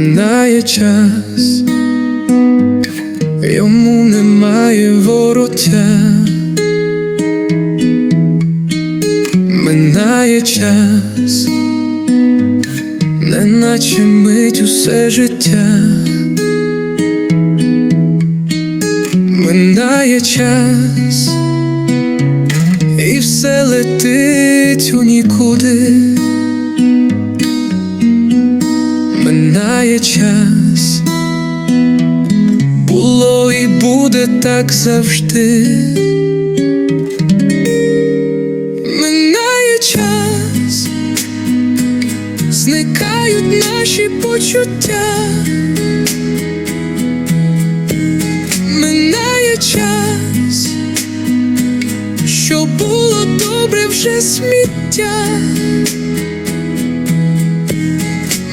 минає час, йому немає вороття, минає час, неначе мить усе життя, минає час, і все летить у нікуди. Буде так завжди. Минає час, зникають наші почуття. Минає час, що було добре вже сміття.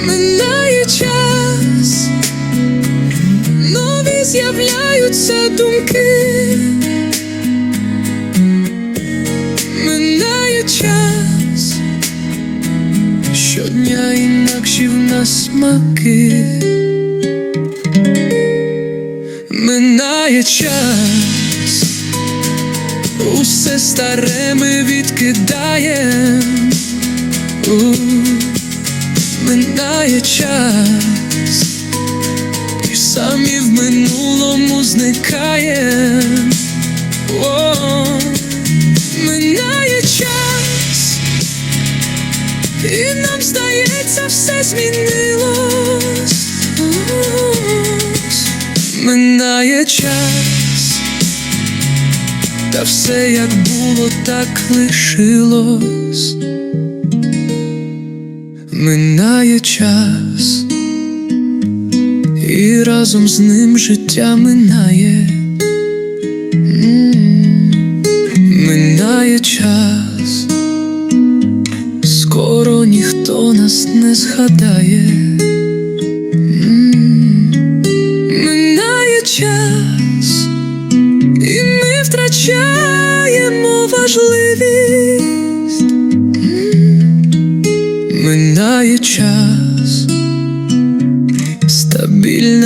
Минає час, нові з'являються думки. Минає час, щодня інакші в нас смаки. Минає час, усе старе ми відкидаєм. Минає час, і самі в минулому зникаєм. О, минає час, і нам здається, все змінилось. Минає час, та все як було, так лишилось. Минає час, і разом з ним життя минає. Минає час, скоро ніхто нас не згадає. Минає час, і ми втрачаємо важливість. Минає час, Bil